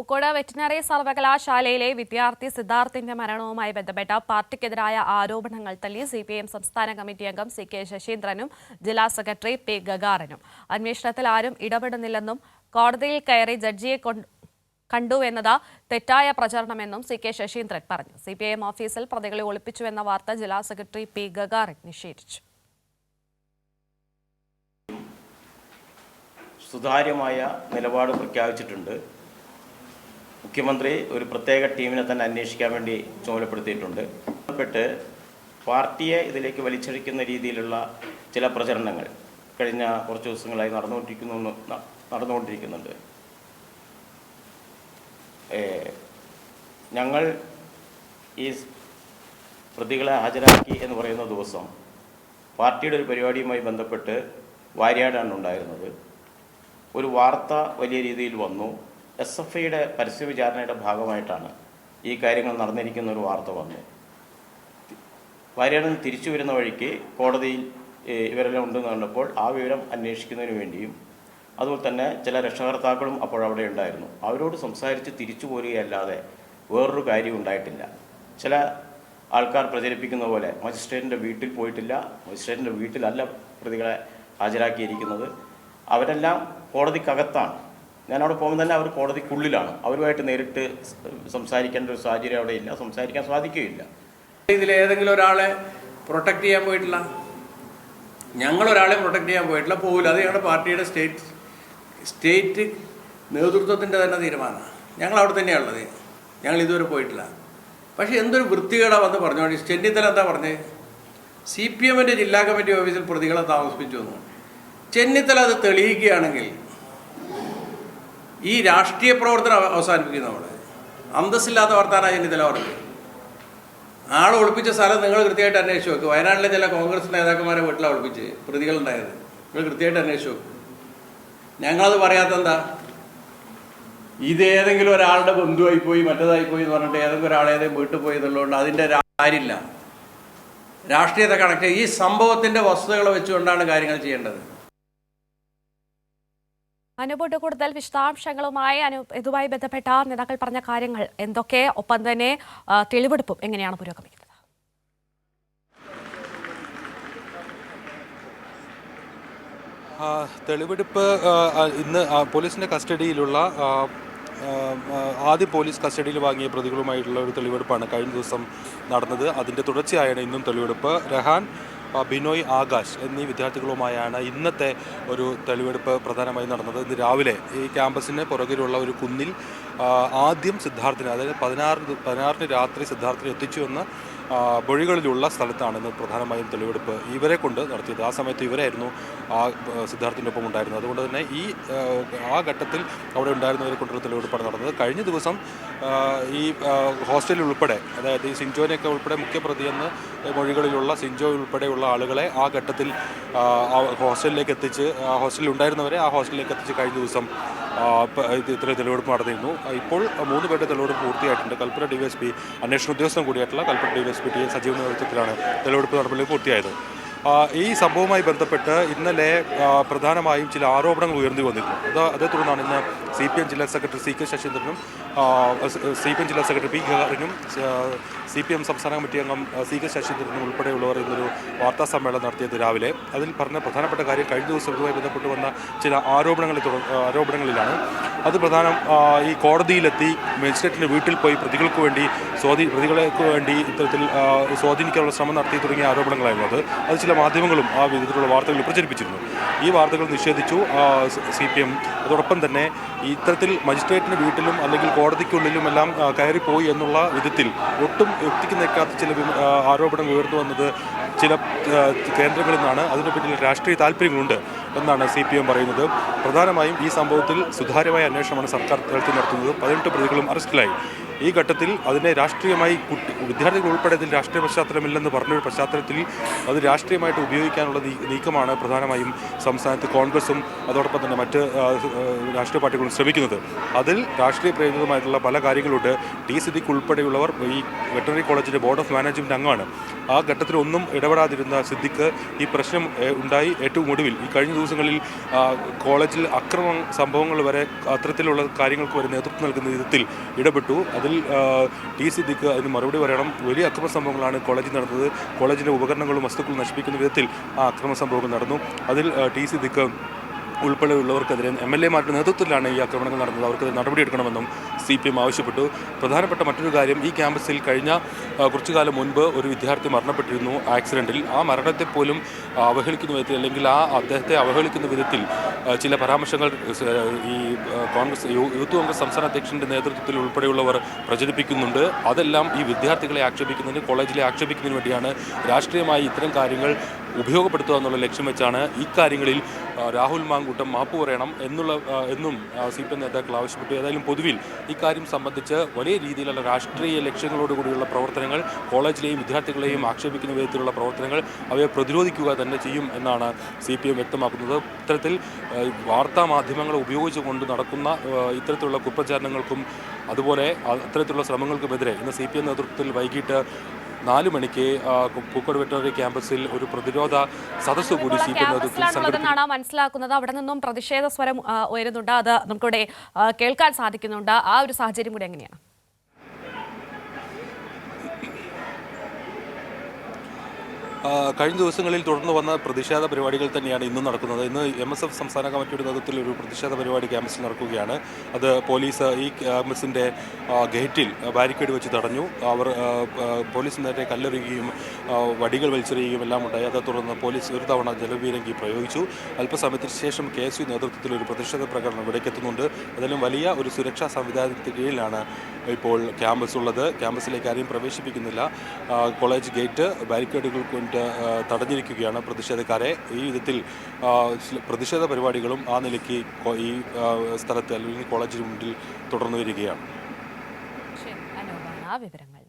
Pookode veterinary സർവകലാശാലയിലെ വിദ്യാർത്ഥി സിദ്ധാർത്ഥിന്റെ മരണവുമായി ബന്ധപ്പെട്ട പാർട്ടിക്കെതിരായ ആരോപണങ്ങൾ തള്ളി സി പി എം സംസ്ഥാന കമ്മിറ്റി അംഗം സി കെ ശശീന്ദ്രനും ജില്ലാ സെക്രട്ടറി പി ഗഗാറിനും. അന്വേഷണത്തിൽ ആരും ഇടപെടുന്നില്ലെന്നും കോടതിയിൽ കയറി ജഡ്ജിയെ കണ്ടു കണ്ടുവെന്നത് തെറ്റായ പ്രചരണമെന്നും സി കെ ശശീന്ദ്രൻ പറഞ്ഞു. സി പി എം ഓഫീസിൽ പ്രതികളെ ഒളിപ്പിച്ചുവെന്ന വാർത്ത ജില്ലാ സെക്രട്ടറി പി ഗഗാറിൻ നിഷേധിച്ചു. സുതാര്യമായ നിലപാട് പ്രഖ്യാപിച്ചിട്ടുണ്ട്. മുഖ്യമന്ത്രി ഒരു പ്രത്യേക ടീമിനെ തന്നെ അന്വേഷിക്കാൻ വേണ്ടി ചുമതലപ്പെടുത്തിയിട്ടുണ്ട്. ബന്ധപ്പെട്ട് പാർട്ടിയെ ഇതിലേക്ക് വലിച്ചഴിക്കുന്ന രീതിയിലുള്ള ചില പ്രചരണങ്ങൾ കഴിഞ്ഞ കുറച്ച് ദിവസങ്ങളായി നടന്നുകൊണ്ടിരിക്കുന്നു നടന്നുകൊണ്ടിരിക്കുന്നുണ്ട്. ഞങ്ങൾ ഈ പ്രതികളെ ഹാജരാക്കി എന്ന് പറയുന്ന ദിവസം പാർട്ടിയുടെ ഒരു പരിപാടിയുമായി ബന്ധപ്പെട്ട് വാര്യാടാണ് ഉണ്ടായിരുന്നത്. ഒരു വാർത്ത വലിയ രീതിയിൽ വന്നു. എസ് എഫ് ഐയുടെ പരസ്യ വിചാരണയുടെ ഭാഗമായിട്ടാണ് ഈ കാര്യങ്ങൾ നടന്നിരിക്കുന്ന ഒരു വാർത്ത വന്നു വാര്യാടൻ തിരിച്ചു വരുന്ന വഴിക്ക് കോടതിയിൽ ഇവരെല്ലാം ഉണ്ടെന്ന് കണ്ടപ്പോൾ ആ വിവരം അന്വേഷിക്കുന്നതിന് വേണ്ടിയും അതുപോലെ തന്നെ ചില രക്ഷകർത്താക്കളും അപ്പോൾ അവിടെ ഉണ്ടായിരുന്നു. അവരോട് സംസാരിച്ച് തിരിച്ചു പോരുകയല്ലാതെ വേറൊരു കാര്യം ഉണ്ടായിട്ടില്ല. ചില ആൾക്കാർ പ്രചരിപ്പിക്കുന്ന പോലെ മജിസ്ട്രേറ്റിന്റെ വീട്ടിൽ പോയിട്ടില്ല മജിസ്ട്രേറ്റിന്റെ വീട്ടിലല്ല പ്രതികളെ ഹാജരാക്കിയിരിക്കുന്നത്. അവരെല്ലാം കോടതിക്കകത്താണ്. ഞാൻ പോകുമ്പോൾ തന്നെ അവർ കോടതിക്കുള്ളിലാണ്. അവരുമായിട്ട് നേരിട്ട് സംസാരിക്കേണ്ട ഒരു സാഹചര്യം അവിടെ ഇല്ല. സംസാരിക്കാൻ സാധിക്കുകയില്ല. ഇതിൽ ഏതെങ്കിലും ഒരാളെ പ്രൊട്ടക്ട് ചെയ്യാൻ പോയിട്ടില്ല ഞങ്ങൾ ഒരാളെ പ്രൊട്ടക്ട് ചെയ്യാൻ പോയിട്ടില്ല പോകില്ല അത് ഞങ്ങളുടെ പാർട്ടിയുടെ സ്റ്റേറ്റ് സ്റ്റേറ്റ് നേതൃത്വത്തിന്റെ തന്നെ തീരുമാനമാണ്. ഞങ്ങൾ അവിടെ തന്നെയാണുള്ളത് ഞങ്ങൾ ഇതുവരെ പോയിട്ടില്ല. പക്ഷേ എന്തൊരു വൃത്തികേടാ വന്ന് പറഞ്ഞു ചെന്നിത്തല എന്താ പറഞ്ഞത് സി പി എമ്മിന്റെ ജില്ലാ കമ്മിറ്റി ഓഫീസിൽ പ്രതികളെ താമസിപ്പിച്ചു വന്നു ചെന്നിത്തല അത് തെളിയിക്കുകയാണെങ്കിൽ ഈ രാഷ്ട്രീയ പ്രവർത്തനം അവസാനിപ്പിക്കുന്നു നമ്മൾ അന്തസ്സില്ലാത്ത വർത്താനാണ് ചെന്നിത്തല അവർക്ക് ആളെ ഒളിപ്പിച്ച സ്ഥലം നിങ്ങൾ കൃത്യമായിട്ട് അന്വേഷിച്ച് നോക്ക് വയനാട്ടിലെ ചില കോൺഗ്രസ് നേതാക്കന്മാരെ വീട്ടിലാണ് ഒളിപ്പിച്ച് പ്രതികളുണ്ടായത്. നിങ്ങൾ കൃത്യമായിട്ട് അന്വേഷിച്ച് നോക്ക് ഞങ്ങളത് പറയാത്ത എന്താ ഇത് ഏതെങ്കിലും ഒരാളുടെ ബന്ധുവായി പോയി മറ്റേതായി പോയി എന്ന് പറഞ്ഞിട്ട് ഏതെങ്കിലും ഒരാളെ ഏതെങ്കിലും വീട്ടിൽ പോയി എന്നുള്ളതുകൊണ്ട് അതിന്റെ കാര്യമില്ല. രാഷ്ട്രീയത്തെ കണക്ട് ഈ സംഭവത്തിന്റെ വസ്തുതകളെ വെച്ചുകൊണ്ടാണ് കാര്യങ്ങൾ ചെയ്യേണ്ടത്. അനുപോട്ട് കൂടുതൽ വിശദാംശങ്ങളുമായി അനു ഇതുമായി ബന്ധപ്പെട്ട നേതാക്കൾ പറഞ്ഞ കാര്യങ്ങൾ എന്തൊക്കെ ഒപ്പം തന്നെ തെളിവെടുപ്പും എങ്ങനെയാണ് പുരോഗമിക്കുന്നത്? തെളിവെടുപ്പ് ഇന്ന് പോലീസിന്റെ കസ്റ്റഡിയിലുള്ള ആദ്യം പോലീസ് കസ്റ്റഡിയിൽ വാങ്ങിയ പ്രതികളുമായിട്ടുള്ള ഒരു തെളിവെടുപ്പാണ് കഴിഞ്ഞ ദിവസം നടന്നത്. അതിന്റെ തുടർച്ചയായാണ് ഇന്നും തെളിവെടുപ്പ്. രഹാൻ ബിനോയ് ആകാശ് എന്നീ വിദ്യാർത്ഥികളുമായാണ് ഇന്നത്തെ ഒരു തെളിവെടുപ്പ് പ്രധാനമായി നടന്നത്. ഇന്ന് രാവിലെ ഈ ക്യാമ്പസിന് പുറകിലുള്ള ഒരു കുന്നിൽ ആദ്യം സിദ്ധാർത്ഥിനെ അതായത് പതിനാറ് പതിനാറിന് രാത്രി സിദ്ധാർത്ഥിനെ എത്തിച്ചു എന്ന് ആ, സ്ഥലത്താണെന്ന് പ്രധാനമായും തെളിവെടുപ്പ് ഇവരെ കൊണ്ട് നടത്തിയത്. ആ സമയത്ത് ഇവരായിരുന്നു ആ സിദ്ധാർത്ഥിന്റെ ഒപ്പം ഉണ്ടായിരുന്നത്. അതുകൊണ്ട് തന്നെ ഈ ആ, ഘട്ടത്തിൽ അവിടെ ഉണ്ടായിരുന്നവരെ കൊണ്ടുള്ള തെളിവെടുപ്പാണ് നടന്നത്. കഴിഞ്ഞ ദിവസം ഈ ഹോസ്റ്റലിൽ ഉൾപ്പെടെ അതായത് ഈ സിൻജോനെയൊക്കെ ഉൾപ്പെടെ മുഖ്യപ്രതിയെന്ന് മൊഴികളിലുള്ള സിൻജോ ഉൾപ്പെടെയുള്ള ആളുകളെ ആ ഘട്ടത്തിൽ ഹോസ്റ്റലിലേക്ക് എത്തിച്ച് ഹോസ്റ്റലിൽ ഉണ്ടായിരുന്നവരെ ആ ഹോസ്റ്റലിലേക്ക് എത്തിച്ച് കഴിഞ്ഞ ദിവസം ആ, പ- ഇത് ഇത്ര തെളിവെടുപ്പ് നടന്നിരുന്നു. ഇപ്പോൾ മൂന്ന് പേരുടെ തെളിവെടുപ്പ് പൂർത്തിയായിട്ടുണ്ട്. കൽപ്പന ഡി എസ് പി അന്വേഷണ ഉദ്യോഗസ്ഥൻ കൂടിയായിട്ടുള്ള കൽപ്പന ഡി എസ് പി ടി സജീവ നേതൃത്വത്തിലാണ് തെളിവെടുപ്പ് നടപടികൾ പൂർത്തിയായത്. ഈ സംഭവവുമായി ബന്ധപ്പെട്ട് ഇന്നലെ പ്രധാനമായും ചില ആരോപണങ്ങൾ ഉയർന്നു വന്നിരുന്നു. അത് അതേ തുടർന്നാണ് ഇന്ന് സി പി എം ജില്ലാ സെക്രട്ടറി സി കെ ശശീന്ദ്രനും സി പി എം ജില്ലാ സെക്രട്ടറി പി ഖാറിനും സി പി എം സംസ്ഥാന കമ്മിറ്റി അംഗം സി കെ ശശീന്ദ്രനും ഉൾപ്പെടെയുള്ളവർ ഇന്നൊരു വാർത്താ സമ്മേളനം നടത്തിയത് രാവിലെ. അതിൽ പറഞ്ഞ പ്രധാനപ്പെട്ട കാര്യം കഴിഞ്ഞ ദിവസം ഇതുമായി ബന്ധപ്പെട്ട് വന്ന ചില ആരോപണങ്ങളെ തുടർ ആരോപണങ്ങളിലാണ്. അത് പ്രധാനം ഈ കോടതിയിലെത്തി മജിസ്ട്രേറ്റിന്റെ വീട്ടിൽ പോയി പ്രതികൾക്ക് വേണ്ടി സ്വാധീ പ്രതികൾക്ക് വേണ്ടി ഇത്തരത്തിൽ സ്വാധീനിക്കാനുള്ള ശ്രമം നടത്തി തുടങ്ങിയ ആരോപണങ്ങളായിരുന്നു അത്. അത് ചില മാധ്യമങ്ങളും ആ വിധത്തിലുള്ള വാർത്തകൾ പ്രചരിപ്പിച്ചിരുന്നു. ഈ വാർത്തകൾ നിഷേധിച്ചു സി പി എം. അതോടൊപ്പം തന്നെ ഇത്തരത്തിൽ മജിസ്ട്രേറ്റിന്റെ വീട്ടിലും അല്ലെങ്കിൽ കോടതിക്കുള്ളിലും എല്ലാം കയറിപ്പോയി എന്നുള്ള വിധത്തിൽ ഒട്ടും യുക്തിക്ക് നിൽക്കാത്ത ചില ആരോപണങ്ങൾ ഉയർന്നു വന്നത് ചില കേന്ദ്രങ്ങളിൽ നിന്നാണ്. അതിനു പിന്നിൽ രാഷ്ട്രീയ താല്പര്യങ്ങളുണ്ട് എന്നാണ് സി പി എം പറയുന്നത്. പ്രധാനമായും ഈ സംഭവത്തിൽ സുതാര്യമായ അന്വേഷണമാണ് സർക്കാർ നടത്തുന്നത്. പതിനെട്ട് പ്രതികളും അറസ്റ്റിലായി. ഈ ഘട്ടത്തിൽ അതിനെ രാഷ്ട്രീയമായി വിദ്യാർത്ഥികൾ ഉൾപ്പെടെ ഇതിൽ രാഷ്ട്രീയ പശ്ചാത്തലമില്ലെന്ന് പറഞ്ഞൊരു പശ്ചാത്തലത്തിൽ അത് രാഷ്ട്രീയമായിട്ട് ഉപയോഗിക്കാനുള്ള നീക്കമാണ് പ്രധാനമായും സംസ്ഥാനത്ത് കോൺഗ്രസും അതോടൊപ്പം തന്നെ മറ്റ് രാഷ്ട്രീയ പാർട്ടികളും ശ്രമിക്കുന്നത്. അതിൽ രാഷ്ട്രീയ പ്രേരിതമായിട്ടുള്ള പല കാര്യങ്ങളുണ്ട്. ടി സിദ്ദിഖ് ഉൾപ്പെടെയുള്ളവർ ഈ വെറ്ററിനറി കോളേജിന്റെ ബോർഡ് ഓഫ് മാനേജ്മെന്റ് അംഗമാണ്. ആ ഘട്ടത്തിൽ ഒന്നും ഇടപെടാതിരുന്ന സിദ്ദിഖ് ഈ പ്രശ്നം ഉണ്ടായി ഏറ്റവും ഒടുവിൽ. ഈ കഴിഞ്ഞ ദിവസങ്ങളിൽ കോളേജിൽ അക്രമ സംഭവങ്ങൾ വരെ അത്തരത്തിലുള്ള കാര്യങ്ങൾക്ക് വരെ നേതൃത്വം നൽകുന്ന വിധത്തിൽ ഇടപെട്ടു. അതിൽ ആ, ടി ദിക്ക് അതിന് മറുപടി പറയണം. വലിയ അക്രമ സംഭവങ്ങളാണ് കോളേജിൽ നടന്നത്. കോളേജിന്റെ ഉപകരണങ്ങളും വസ്തുക്കളും നശിപ്പിക്കുന്ന വിധത്തിൽ ആ അക്രമ സംഭവങ്ങൾ നടന്നു. അതിൽ ടി സി ദിക്ക് ഉൾപ്പെടെയുള്ളവർക്കെതിരെ എം എൽ എമാരുടെ നേതൃത്വത്തിലാണ് ഈ ആക്രമണങ്ങൾ നടന്നത്. അവർക്കെതിരെ നടപടിയെടുക്കണമെന്നും സി പി എം ആവശ്യപ്പെട്ടു. പ്രധാനപ്പെട്ട മറ്റൊരു കാര്യം ഈ ക്യാമ്പസിൽ കഴിഞ്ഞ കുറച്ചു കാലം മുൻപ് ഒരു വിദ്യാർത്ഥി മരണപ്പെട്ടിരുന്നു ആക്സിഡന്റിൽ ആ മരണത്തെ പോലും അവഹേളിക്കുന്ന വിധത്തിൽ അല്ലെങ്കിൽ ആ അദ്ദേഹത്തെ അവഹേളിക്കുന്ന വിധത്തിൽ ചില പരാമർശങ്ങൾ ഈ കോൺഗ്രസ് യൂത്ത് കോൺഗ്രസ് സംസ്ഥാന അധ്യക്ഷന്റെ നേതൃത്വത്തിൽ ഉൾപ്പെടെയുള്ളവർ പ്രചരിപ്പിക്കുന്നുണ്ട്. അതെല്ലാം ഈ വിദ്യാർത്ഥികളെ ആക്ഷേപിക്കുന്നതിന് കോളേജിലെ ആക്ഷേപിക്കുന്നതിന് വേണ്ടിയാണ് രാഷ്ട്രീയമായി ഇത്തരം കാര്യങ്ങൾ ഉപയോഗപ്പെടുത്തുക എന്നുള്ള ലക്ഷ്യം വെച്ചാണ് ഇക്കാര്യങ്ങളിൽ രാഹുൽ മാങ്കൂട്ടം മാപ്പ് പറയണം എന്നുള്ള എന്നും സി പി എം നേതാക്കൾ ആവശ്യപ്പെട്ടു. ഏതായാലും പൊതുവിൽ ഇക്കാര്യം സംബന്ധിച്ച് വലിയ രീതിയിലുള്ള രാഷ്ട്രീയ ലക്ഷ്യങ്ങളോടുകൂടിയുള്ള പ്രവർത്തനങ്ങൾ കോളേജിലെയും വിദ്യാർത്ഥികളെയും ആക്ഷേപിക്കുന്ന വിധത്തിലുള്ള പ്രവർത്തനങ്ങൾ അവയെ പ്രതിരോധിക്കുക തന്നെ ചെയ്യും എന്നാണ് സി പി എം വ്യക്തമാക്കുന്നത് ഇത്തരത്തിൽ വാർത്താ മാധ്യമങ്ങൾ ഉപയോഗിച്ചുകൊണ്ട് നടക്കുന്ന ഇത്തരത്തിലുള്ള കുപ്രചാരണങ്ങൾക്കും അതുപോലെ അത്തരത്തിലുള്ള ശ്രമങ്ങൾക്കുമെതിരെ ഇന്ന് സി പി എം നേതൃത്വത്തിൽ വൈകിട്ട് നാല് മണിക്ക് പൂക്കോട് വെറ്ററിനറി ക്യാമ്പസിൽ ഒരു പ്രതിരോധ സദസ് കൂടി ക്യാമ്പസിലാണുള്ളതെന്നാണ് മനസ്സിലാക്കുന്നത്. അവിടെ നിന്നും പ്രതിഷേധ സ്വരം ഉയരുന്നുണ്ട്. അത് നമുക്കിവിടെ കേൾക്കാൻ സാധിക്കുന്നുണ്ട്. ആ ഒരു സാഹചര്യം കൂടി എങ്ങനെയാണ്? കഴിഞ്ഞ ദിവസങ്ങളിൽ തുടർന്ന് വന്ന പ്രതിഷേധ പരിപാടികൾ തന്നെയാണ് ഇന്നും നടക്കുന്നത്. ഇന്ന് എം എസ് എഫ് സംസ്ഥാന കമ്മിറ്റിയുടെ നേതൃത്വത്തിൽ ഒരു പ്രതിഷേധ പരിപാടി ക്യാമ്പസിൽ നടക്കുകയാണ്. അത് പോലീസ് ഈ ക്യാമ്പസിന്റെ ഗേറ്റിൽ ബാരിക്കേഡ് വെച്ച് തടഞ്ഞു. അവർ പോലീസ് നേരെ കല്ലെറിയുകയും വടികൾ വലിച്ചെറിയുകയും എല്ലാം ഉണ്ടായി. അതേ തുടർന്ന് പോലീസ് ഒരു തവണ ജലവീരങ്കി പ്രയോഗിച്ചു. അല്പസമയത്തിന് ശേഷം കെ എസ് യു നേതൃത്വത്തിൽ ഒരു പ്രതിഷേധ പ്രകടനം ഇവിടേക്കെത്തുന്നുണ്ട്. അതിലും വലിയ ഒരു സുരക്ഷാ സംവിധാനത്തിന് കീഴിലാണ് ഇപ്പോൾ ക്യാമ്പസ് ഉള്ളത്. ക്യാമ്പസിലേക്ക് ആരെയും പ്രവേശിപ്പിക്കുന്നില്ല. കോളേജ് ഗേറ്റ് ബാരിക്കേഡുകൾ കൊണ്ട് തടഞ്ഞിരിക്കുകയാണ് പ്രതിഷേധക്കാരെ. ഈ വിധത്തിൽ പ്രതിഷേധ പരിപാടികളും ആ നിലയ്ക്ക് ഈ സ്ഥലത്ത് അല്ലെങ്കിൽ കോളേജിന് മുന്നിൽ തുടർന്നു വരികയാണ്. വിവരങ്ങൾ.